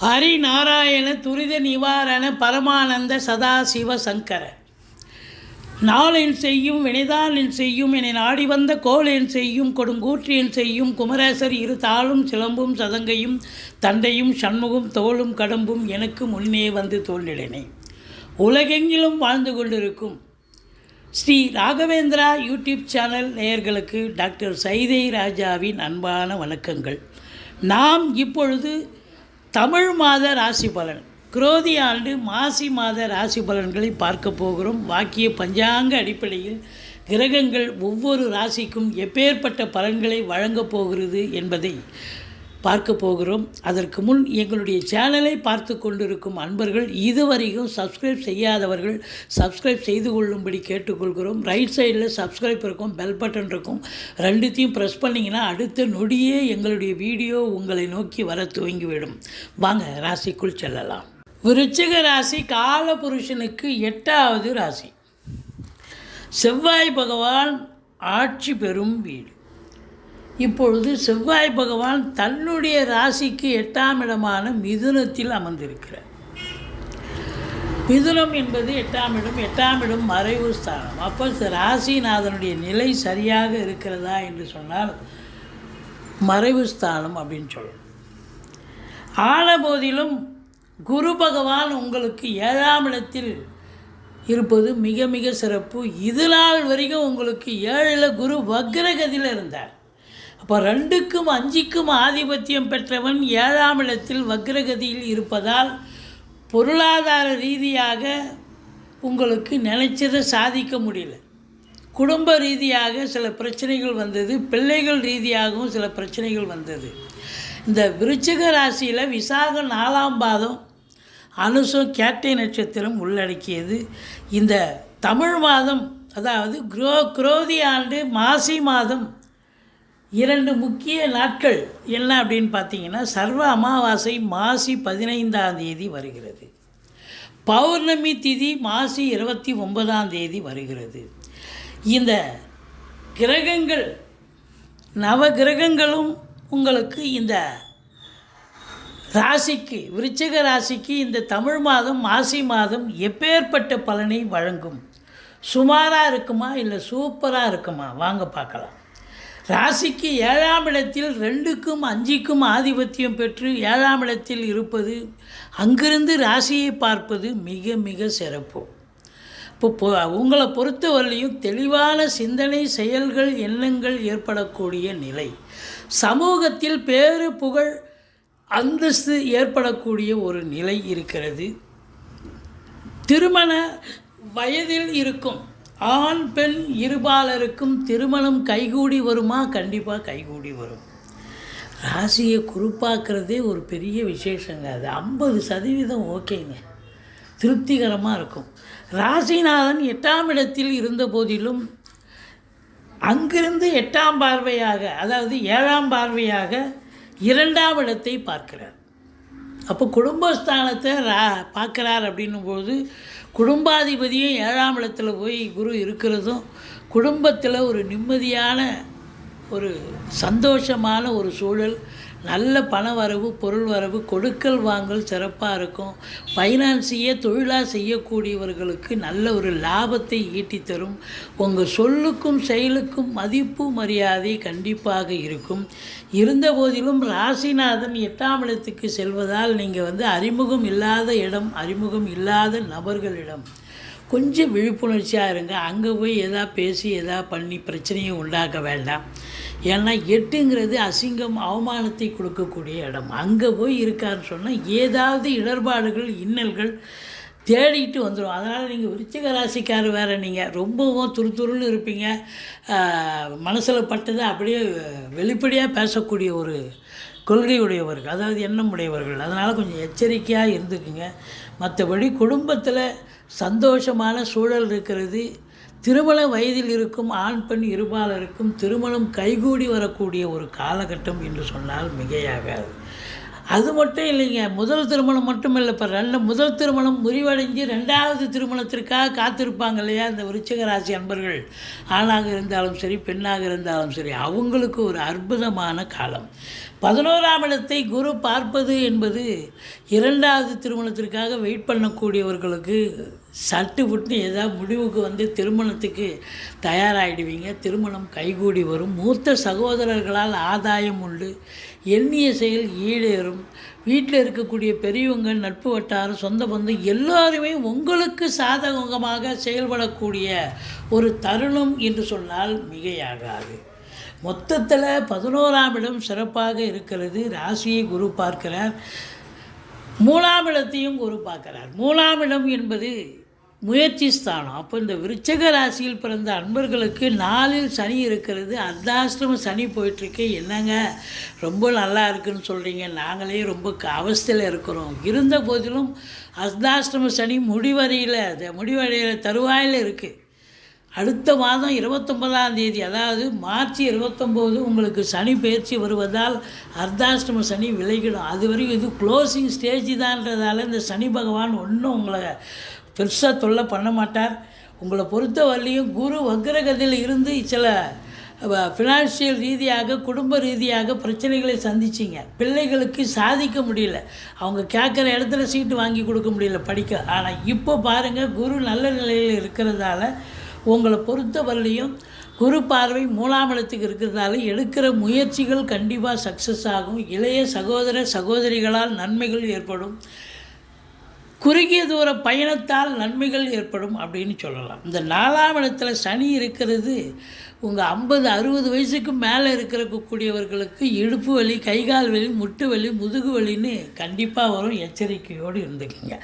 ஹரிநாராயண துரித நிவாரண பரமானந்த சதாசிவ சங்கர. நாளின் செய்யும் வினைதானின் செய்யும் என நாடி வந்த கோளென் செய்யும் கொடுங்கூற்றியன் செய்யும் குமரேசர் இரு தாளும் சிலம்பும் சதங்கையும் தண்டையும் சண்முகம் தோளும் கடம்பும் எனக்கு முன்னே வந்து தோன்றினே உலகெங்கிலும் வாழ்ந்து கொண்டிருக்கும் ஸ்ரீ ராகவேந்திரா யூடியூப் சேனல் நேயர்களுக்கு டாக்டர் சைதை ராஜாவின் அன்பான வணக்கங்கள். நாம் இப்பொழுது தமிழ் மாத ராசி பலன். குரோதி ஆண்டு மாசி மாத ராசி பலன்களை பார்க்க போகிறோம். வாக்கிய பஞ்சாங்க அடிப்படையில் கிரகங்கள் ஒவ்வொரு ராசிக்கும் எப்பேற்பட்ட பலன்களை வழங்கப் போகிறது என்பதை பார்க்க போகிறோம். அதற்கு முன் எங்களுடைய சேனலை பார்த்து கொண்டிருக்கும் அன்பர்கள் இதுவரைக்கும் சப்ஸ்கிரைப் செய்யாதவர்கள் சப்ஸ்கிரைப் செய்து கொள்ளும்படி கேட்டுக்கொள்கிறோம். ரைட் சைடில் சப்ஸ்கிரைப் இருக்கும் பெல் பட்டன் இருக்கும். ரெண்டுத்தையும் ப்ரெஸ் பண்ணிங்கன்னா அடுத்த நொடியே எங்களுடைய வீடியோ உங்களை நோக்கி வர துவங்கிவிடும். வாங்க ராசிக்குள் செல்லலாம். விருச்சிக ராசி கால புருஷனுக்கு எட்டாவது ராசி. செவ்வாய் பகவான் ஆட்சி பெறும் வீடு. இப்பொழுது செவ்வாய் பகவான் தன்னுடைய ராசிக்கு எட்டாம் இடமான மிதுனத்தில் அமர்ந்திருக்கிறார். மிதுனம் என்பது எட்டாம் இடம் எட்டாம் இடம் மறைவு ஸ்தானம். அப்போ ராசிநாதனுடைய நிலை சரியாக இருக்கிறதா என்று சொன்னால் மறைவு ஸ்தானம் அப்படின்னு சொல்லணும். ஆன போதிலும் குரு பகவான் உங்களுக்கு ஏழாம் இடத்தில் இருப்பது மிக மிக சிறப்பு. இது நாள் வரைக்கும் உங்களுக்கு ஏழில் குரு வக்ரகதியில் இருந்தார். அப்போ ரெண்டுக்கும் அஞ்சுக்கும் ஆதிபத்தியம் பெற்றவன் ஏழாம் இடத்தில் வக்ரகதியில் இருப்பதால் பொருளாதார ரீதியாக உங்களுக்கு நினைச்சதை சாதிக்க முடியல. குடும்ப ரீதியாக சில பிரச்சனைகள் வந்தது பிள்ளைகள் ரீதியாகவும் சில பிரச்சனைகள் வந்தது. இந்த விருச்சிக ராசியில் விசாக நாலாம் பாதம் அனுசம் கேட்டை நட்சத்திரம் உள்ளடக்கியது. இந்த தமிழ் மாதம் அதாவது குரோ குரோதி ஆண்டு மாசி மாதம் இரண்டு முக்கிய நாட்கள் என்ன அப்படின்னு பார்த்தீங்கன்னா சர்வ அமாவாசை மாசி பதினைந்தாம் தேதி வருகிறது. பௌர்ணமி திதி மாசி இருபத்தி ஒன்பதாம் தேதி வருகிறது. இந்த கிரகங்கள் நவ கிரகங்களும் உங்களுக்கு இந்த ராசிக்கு விருச்சிக ராசிக்கு இந்த தமிழ் மாதம் மாசி மாதம் எப்பேற்பட்ட பலனை வழங்கும்? சுமாராக இருக்குமா இல்லை சூப்பராக இருக்குமா? வாங்க பார்க்கலாம். ராசிக்கு ஏழாம் இடத்தில் ரெண்டுக்கும் அஞ்சுக்கும் ஆதிபத்தியம் பெற்று ஏழாம் இடத்தில் இருப்பது அங்கிருந்து ராசியை பார்ப்பது மிக மிக சிறப்பு. இப்போ உங்களை பொறுத்தவரையிலையும் தெளிவான சிந்தனை செயல்கள் எண்ணங்கள் ஏற்படக்கூடிய நிலை. சமூகத்தில் பேரு புகழ் அந்தஸ்து ஏற்படக்கூடிய ஒரு நிலை இருக்கிறது. திருமண வயதில் இருக்கும் ஆண் பெண் இருபாலருக்கும் திருமணம் கைகூடி வருமா? கண்டிப்பாக கைகூடி வரும். ராசியை குறிப்பாக்குறதே ஒரு பெரிய விசேஷங்க அது. ஐம்பது சதவீதம் ஓகேங்க. திருப்திகரமாக இருக்கும். ராசிநாதன் எட்டாம் இடத்தில் இருந்த போதிலும் அங்கிருந்து எட்டாம் பார்வையாக அதாவது ஏழாம் பார்வையாக இரண்டாம் இடத்தை பார்க்கிறார். அப்போ குடும்பஸ்தானத்தை ரா பார்க்குறார் அப்படின்னும்போது குடும்பாதிபதியும் ஏழாம் இடத்துல போய் குரு இருக்கிறதும் குடும்பத்தில் ஒரு நிம்மதியான ஒரு சந்தோஷமான ஒரு சூழல் நல்ல பண வரவு பொருள் வரவு கொடுக்கல் வாங்கல் சிறப்பாக இருக்கும். ஃபைனான்ஸையே தொழிலாக செய்யக்கூடியவர்களுக்கு நல்ல ஒரு லாபத்தை ஈட்டி தரும். உங்கள் சொல்லுக்கும் செயலுக்கும் மதிப்பு மரியாதை கண்டிப்பாக இருக்கும். இருந்த போதிலும் ராசிநாதன் எட்டாம் இடத்துக்கு செல்வதால் நீங்கள் வந்து அறிமுகம் இல்லாத இடம் அறிமுகம் இல்லாத நபர்களிடம் கொஞ்சம் விழிப்புணர்ச்சியாக இருங்க. அங்கே போய் எதா பேசி எதா பண்ணி பிரச்சனையை உண்டாக்க வேண்டாம். ஏன்னா எட்டுங்கிறது அசிங்கம் அவமானத்தை கொடுக்கக்கூடிய இடம். அங்கே போய் இருக்காருன்னு சொன்னால் ஏதாவது இடர்பாடுகள் இன்னல்கள் தேடிட்டு வந்துடும் அதனால் நீங்கள் விருச்சிக ராசிக்கார் வேறு நீங்கள் ரொம்பவும் துருத்துருன்னு இருப்பீங்க. மனசில் பட்டதை அப்படியே வெளிப்படையாக பேசக்கூடிய ஒரு கொள்கையுடையவர்கள். அதாவது எண்ணம் உடையவர்கள் அதனால் கொஞ்சம் எச்சரிக்கையாக இருந்துக்குங்க. மற்றபடி குடும்பத்தில் சந்தோஷமான சூழல் இருக்கிறது. திருமண வயதில் இருக்கும் ஆண் பெண் இருபாலருக்கும் திருமணம் கைகூடி வரக்கூடிய ஒரு காலகட்டம் என்று சொன்னால் மிகையாகாது. அது மட்டும் இல்லைங்க. முதல் திருமணம் மட்டும் இல்லை இப்போ ரெண்டு முதல் திருமணம் முறிவடைஞ்சு ரெண்டாவது திருமணத்திற்காக காத்திருப்பாங்க இல்லையா இந்த விருச்சிக ராசி அன்பர்கள். ஆணாக இருந்தாலும் சரி பெண்ணாக இருந்தாலும் சரி அவங்களுக்கு ஒரு அற்புதமான காலம். பதினோராம் இடத்தை குரு பார்ப்பது என்பது இரண்டாவது திருமணத்திற்காக வெயிட் பண்ணக்கூடியவர்களுக்கு சட்டு புட்டு ஏதாவது முடிவுக்கு வந்து திருமணத்துக்கு தயாராகிடுவீங்க திருமணம் கைகூடி வரும். மூத்த சகோதரர்களால் ஆதாயம் உண்டு. எண்ணிய செயல் ஈடேறும். வீட்டில் இருக்கக்கூடிய பெரியவங்க நட்பு வட்டாரம் சொந்த பந்தம் எல்லாருமே உங்களுக்கு சாதகமாக செயல்படக்கூடிய ஒரு தருணம் என்று சொன்னால் மிகையாகாது. மொத்தத்தில் பதினோராம் இடம் சிறப்பாக இருக்கிறது. ராசியை குரு பார்க்கிறார். மூணாம் இடத்தையும் குரு பார்க்கிறார். மூணாம் இடம் என்பது முயற்சி ஸ்தானம் அப்போ இந்த விருச்சக ராசியில் பிறந்த அன்பர்களுக்கு நாளில் சனி இருக்கிறது. அர்த்தாஷ்டம சனி போயிட்டுருக்கு. என்னங்க? ரொம்ப நல்லா இருக்குன்னு சொல்கிறீங்க நாங்களே ரொம்ப க- அவஸ்தையில் இருக்கிறோம். இருந்த போதிலும் அர்த்தாஷ்டம சனி முடிவடையில். அது முடிவடையில் தருவாயில் இருக்குது அடுத்த மாதம் இருபத்தொன்பதாம் தேதி அதாவது மார்ச் இருபத்தொம்போது உங்களுக்கு சனி பயிற்சி வருவதால் அர்த்தாஷ்டம சனி விலகிடும். அது வரைக்கும் இது க்ளோசிங் ஸ்டேஜ் தான்றதால இந்த சனி பகவான் ஒன்றும் உங்களை பெருசாக தொல்லை பண்ண மாட்டார். உங்களை பொறுத்த வரலையும் குரு வக்ரகதியில் இருந்து சில ஃபினான்ஷியல் ரீதியாக குடும்ப ரீதியாக பிரச்சனைகளை சந்திச்சிங்க. பிள்ளைகளுக்கு சாதிக்க முடியல. அவங்க கேட்குற இடத்துல சீட்டு வாங்கி கொடுக்க முடியல படிக்க. ஆனால் இப்போ பாருங்கள் குரு நல்ல நிலையில் இருக்கிறதால உங்களை பொறுத்த வரலையும் குரு பார்வை மூலாம் இடத்துக்கு இருக்கிறதால எடுக்கிற முயற்சிகள் கண்டிப்பாக சக்ஸஸ் ஆகும். இளைய சகோதர சகோதரிகளால் நன்மைகள் ஏற்படும். குறுகிய தூர பயணத்தால் நன்மைகள் ஏற்படும் அப்படின்னு சொல்லலாம். இந்த நாலாம் இடத்துல சனி இருக்கிறது உங்கள் ஐம்பது அறுபது வயசுக்கு மேலே இருக்கிறக்கூடியவர்களுக்கு இடுப்பு வலி கைகால் வலி முட்டு வலி முதுகு வலின்னு கண்டிப்பாக வரும். எச்சரிக்கையோடு இருந்துக்குங்க.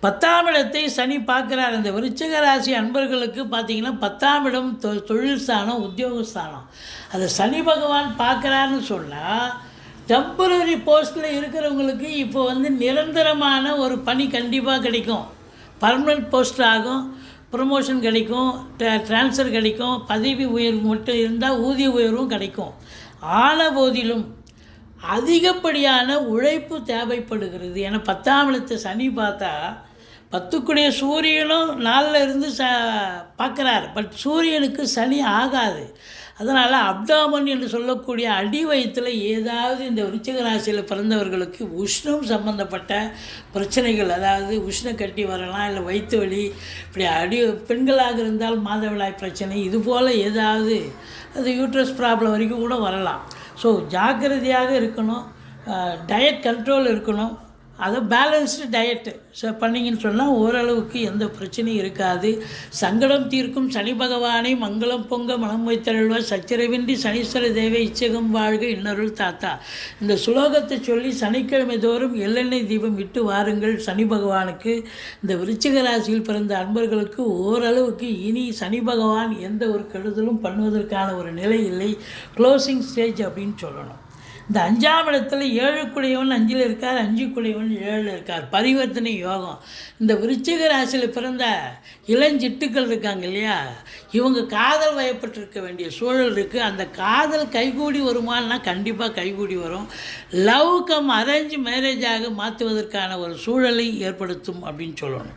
பத்தாம் இடத்தை சனி பார்க்குறார். இந்த விருச்சிக ராசி அன்பர்களுக்கு பார்த்தீங்கன்னா பத்தாம் இடம் தொ தொழில் ஸ்தானம் உத்தியோக ஸ்தானம். அதை சனி பகவான் பார்க்குறாருன்னு சொன்னால் டெம்பரரி போஸ்ட்டில் இருக்கிறவங்களுக்கு இப்போ வந்து நிரந்தரமான ஒரு பணி கண்டிப்பாக கிடைக்கும். பர்மனெண்ட் போஸ்ட் ஆகும் ப்ரமோஷன் கிடைக்கும் ட்ரான்ஸ்ஃபர் கிடைக்கும் பதவி உயர்வு மட்டும் இருந்தால் ஊதிய உயர்வும் கிடைக்கும். ஆன போதிலும் அதிகப்படியான உழைப்பு தேவைப்படுகிறது. ஏன்னா பத்தாம் இடத்தை சனி பார்த்தா பத்துக்குடைய சூரியனும் நாளில் இருந்து ச பார்க்குறார். பட் சூரியனுக்கு சனி ஆகாது. அதனால் அப்டாமன் என்று சொல்லக்கூடிய அடி வயிற்றில் ஏதாவது இந்த விருச்சிக ராசியில் பிறந்தவர்களுக்கு உஷ்ணம் சம்பந்தப்பட்ட பிரச்சனைகள் அதாவது உஷ்ண கட்டி வரலாம் இல்லை வயிற்று வலி இப்படி அடி பெண்களாக இருந்தால் மாதவிடாய் பிரச்சனை இது போல் ஏதாவது அது யூட்ரஸ் ப்ராப்ளம் வரைக்கும் கூட வரலாம். ஸோ ஜாக்கிரதையாக இருக்கணும் டயட் கண்ட்ரோல் இருக்கணும் அதை பேலன்ஸ்டு டயட்டு ஸோ பண்ணிங்கன்னு சொன்னால் ஓரளவுக்கு எந்த பிரச்சனையும் இருக்காது. சங்கடம் தீர்க்கும் சனி பகவானை மங்களம் பொங்க மனம் வைத்தருள்வ சச்சரவின்றி சனீஸ்வர தேவை இச்சகம் வாழ்க இன்னருள் தாத்தா. இந்த சுலோகத்தை சொல்லி சனிக்கிழமை தோறும் எள்ளெண்ணெய் தீபம் விட்டு வாருங்கள் சனி பகவானுக்கு. இந்த விருச்சிக ராசியில் பிறந்த அன்பர்களுக்கு ஓரளவுக்கு இனி சனி பகவான் எந்த ஒரு கெடுதலும் பண்ணுவதற்கான ஒரு நிலை இல்லை. க்ளோசிங் ஸ்டேஜ் அப்படின்னு சொல்லணும். இந்த அஞ்சாம் இடத்துல ஏழுக்குடையவன் அஞ்சில் இருக்கார் அஞ்சுக்குடையவன் ஏழில் இருக்கார். பரிவர்த்தனை யோகம். இந்த விருச்சிக ராசியில் பிறந்த இளஞ்சிட்டுக்கள் இருக்காங்க இல்லையா? இவங்க காதல் வயப்பட்டிருக்க வேண்டிய சூழல் இருக்குது அந்த காதல் கைகூடி வருமானா கண்டிப்பாக கைகூடி வரும். லவ் கம் அரேஞ்ச் மேரேஜாக மாற்றுவதற்கான ஒரு சூழலை ஏற்படுத்தும் அப்படின்னு சொல்லணும்.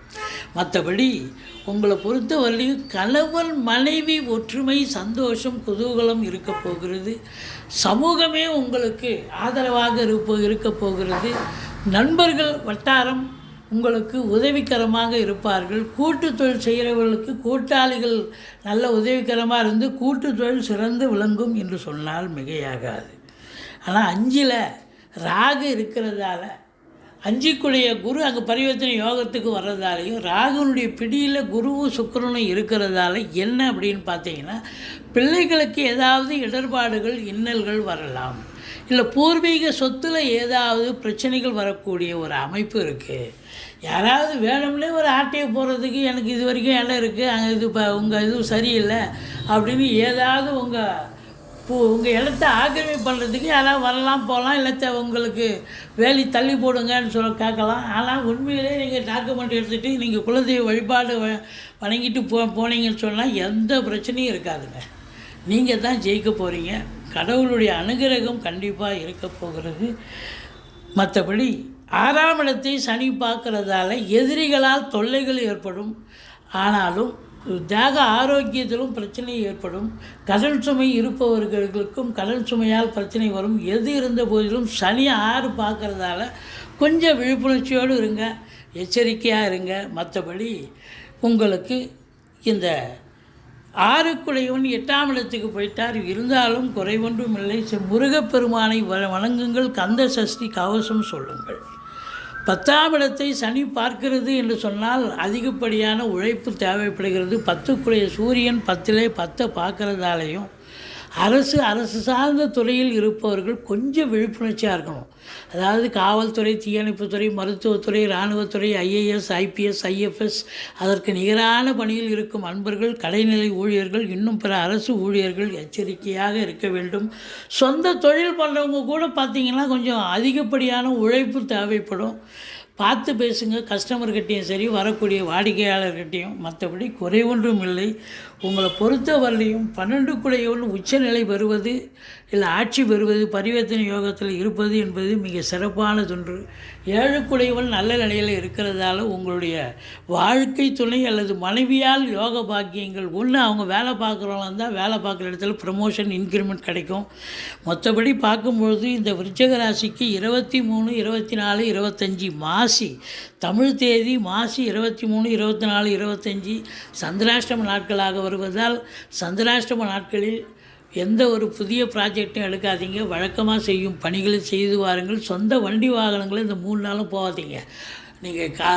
மற்றபடி உங்களை பொறுத்த கணவன் மனைவி ஒற்றுமை சந்தோஷம் குதூகலம் இருக்க போகிறது. சமூகமே உங்களுக்கு ஆதரவாக இருப்போ இருக்க போகிறது. நண்பர்கள் வட்டாரம் உங்களுக்கு உதவிகரமாக இருப்பார்கள். கூட்டு தொழில் செய்கிறவர்களுக்கு கூட்டாளிகள் நல்ல உதவிகரமாக இருந்து கூட்டு தொழில் சிறந்து விளங்கும் என்று சொன்னால் மிகையாகாது. ஆனால் அஞ்சில் ராகு இருக்கிறதால அஞ்சுக்குடைய குரு அங்கே பரிவர்த்தனை யோகத்துக்கு வர்றதாலையும் ராகுனுடைய பிடியில் குருவும் சுக்கரனும் இருக்கிறதால என்ன அப்படின்னு பார்த்தீங்கன்னா பிள்ளைகளுக்கு ஏதாவது இடர்பாடுகள் இன்னல்கள் வரலாம். இல்லை பூர்வீக சொத்தில் ஏதாவது பிரச்சனைகள் வரக்கூடிய ஒரு அமைப்பு இருக்குது யாராவது வேணும்னே ஒரு ஆட்டையை போடுறதுக்கு எனக்கு இது வரைக்கும் இடம் இருக்குது அங்கே இது இப்போ உங்கள் இதுவும் சரியில்லை அப்படின்னு ஏதாவது உங்கள் உங்கள் இடத்த ஆக்கிரமிப்பு பண்ணுறதுக்கு யாராவது வரலாம் போகலாம் இல்லை உங்களுக்கு வேலி தள்ளி போடுங்கன்னு சொல்ல கேட்கலாம். ஆனால் உண்மையிலே நீங்கள் டாக்குமெண்ட் எடுத்துகிட்டு நீங்கள் குலதெய்வ வழிபாடு வ- வணங்கிட்டு போ போனீங்கன்னு சொன்னால் எந்த பிரச்சனையும் இருக்காதுங்க. நீங்கள் தான் ஜெயிக்க போகிறீங்க கடவுளுடைய அனுகிரகம் கண்டிப்பாக இருக்க போகிறது. மற்றபடி ஆறாம் இடத்தை சனி பார்க்குறதால எதிரிகளால் தொல்லைகள் ஏற்படும். ஆனாலும் தேக ஆரோக்கியத்திலும் பிரச்சனை ஏற்படும். கடன் சுமை இருப்பவர்களுக்கும் கடன் சுமையால் பிரச்சனை வரும். எது இருந்த போதிலும் சனி ஆறு பார்க்குறதால கொஞ்சம் விழிப்புணர்ச்சியோடு இருங்க. எச்சரிக்கையாக இருங்க. மற்றபடி உங்களுக்கு இந்த ஆறுக்குடையவன் எட்டாம் இடத்துக்கு போயிட்டார். இருந்தாலும் குறைவொன்றும் இல்லை செ- முருகப்பெருமானை வ- வணங்குங்கள். கந்த சஷ்டி கவசம் சொல்லுங்கள். பத்தாம் இடத்தை சனி பார்க்கிறது என்று சொன்னால் அதிகப்படியான உழைப்பு தேவைப்படுகிறது. பத்துக்குரிய சூரியன் பத்திலே பத்தை பார்க்குறதாலையும் அரசு அரசு சார்ந்த துறையில் இருப்பவர்கள் கொஞ்சம் விழிப்புணர்ச்சியாக இருக்கணும். அதாவது காவல்துறை தீயணைப்புத்துறை மருத்துவத்துறை இராணுவத்துறை ஐஏஎஸ் ஐபிஎஸ் ஐஎஃப்எஸ் அதற்கு நிகரான பணியில் இருக்கும் அன்பர்கள் கடைநிலை ஊழியர்கள் இன்னும் பிற அரசு ஊழியர்கள் எச்சரிக்கையாக இருக்க வேண்டும். சொந்த தொழில் பண்ணுறவங்க கூட பார்த்திங்கன்னா கொஞ்சம் அதிகப்படியான உழைப்பு தேவைப்படும். பார்த்து பேசுங்க. கஸ்டமர்கிட்டையும் சரி வரக்கூடிய வாடிக்கையாளர்கிட்டையும் மற்றபடி குறை ஒன்றும் இல்லை. உங்களை பொறுத்தவரையிலையும் பன்னெண்டு குடையவன் உச்சநிலை பெறுவது இல்லை ஆட்சி பெறுவது பரிவர்த்தனை யோகத்தில் இருப்பது என்பது மிக சிறப்பானதொன்று ஏழு குடையவன் நல்ல நிலையில் இருக்கிறதால உங்களுடைய வாழ்க்கை துணை அல்லது மனைவியால் யோக பாக்கியங்கள் ஒன்று அவங்க வேலை பார்க்குறவங்க இருந்தால் வேலை பார்க்குற இடத்துல ப்ரமோஷன் இன்க்ரிமெண்ட் கிடைக்கும். மற்றபடி பார்க்கும்பொழுது இந்த விருச்சக ராசிக்கு இருபத்தி மூணு இருபத்தி நாலு இருபத்தஞ்சி மாதம் மாசி. தமிழ் தேதி மாசி இருபத்தி மூணு இருபத்தி நாலு இருபத்தஞ்சி சந்திராஷ்டம நாட்களாக வருவதால் சந்திராஷ்டம நாட்களில் எந்த ஒரு புதிய ப்ராஜெக்டும் எடுக்காதீங்க. வழக்கமாக செய்யும் பணிகளை செய்து வாருங்கள். சொந்த வண்டி வாகனங்களை இந்த மூணு நாளும் போகாதீங்க. நீங்கள் கா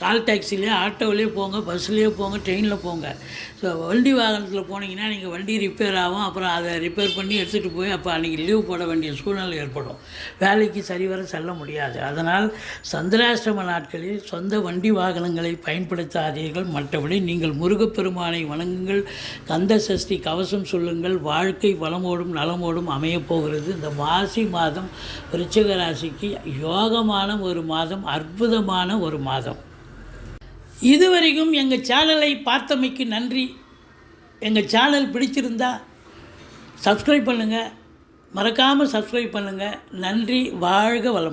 கால் டாக்ஸிலேயே ஆட்டோவிலே போங்க பஸ்லேயே போங்க ட்ரெயினில் போங்க. ஸோ வண்டி வாகனத்தில் போனீங்கன்னா நீங்கள் வண்டி ரிப்பேர் ஆகும். அப்புறம் அதை ரிப்பேர் பண்ணி எடுத்துகிட்டு போய் அப்போ அன்றைக்கி லீவ் போட வேண்டிய சூழ்நிலை ஏற்படும். வேலைக்கு சரிவர செல்ல முடியாது. அதனால் சந்திராஷ்டம நாட்களில் சொந்த வண்டி வாகனங்களை பயன்படுத்தாதீர்கள். மற்றபடி நீங்கள் முருகப்பெருமானை வணங்குங்கள். கந்த சஷ்டி கவசம் சொல்லுங்கள். வாழ்க்கை வளமோடும் நலமோடும் அமையப் போகிறது. இந்த மாசி மாதம் விருச்சிக ராசிக்கு யோகமான ஒரு மாதம். அற்புதம் அற்புதமான ஒரு மாதம். இதுவரைக்கும் எங்கள் சேனலை பார்த்தமைக்கு நன்றி. எங்கள் சேனல் பிடிச்சிருந்தா சப்ஸ்கிரைப் பண்ணுங்கள் மறக்காமல் சப்ஸ்கிரைப் பண்ணுங்கள் நன்றி வாழ்க வளம்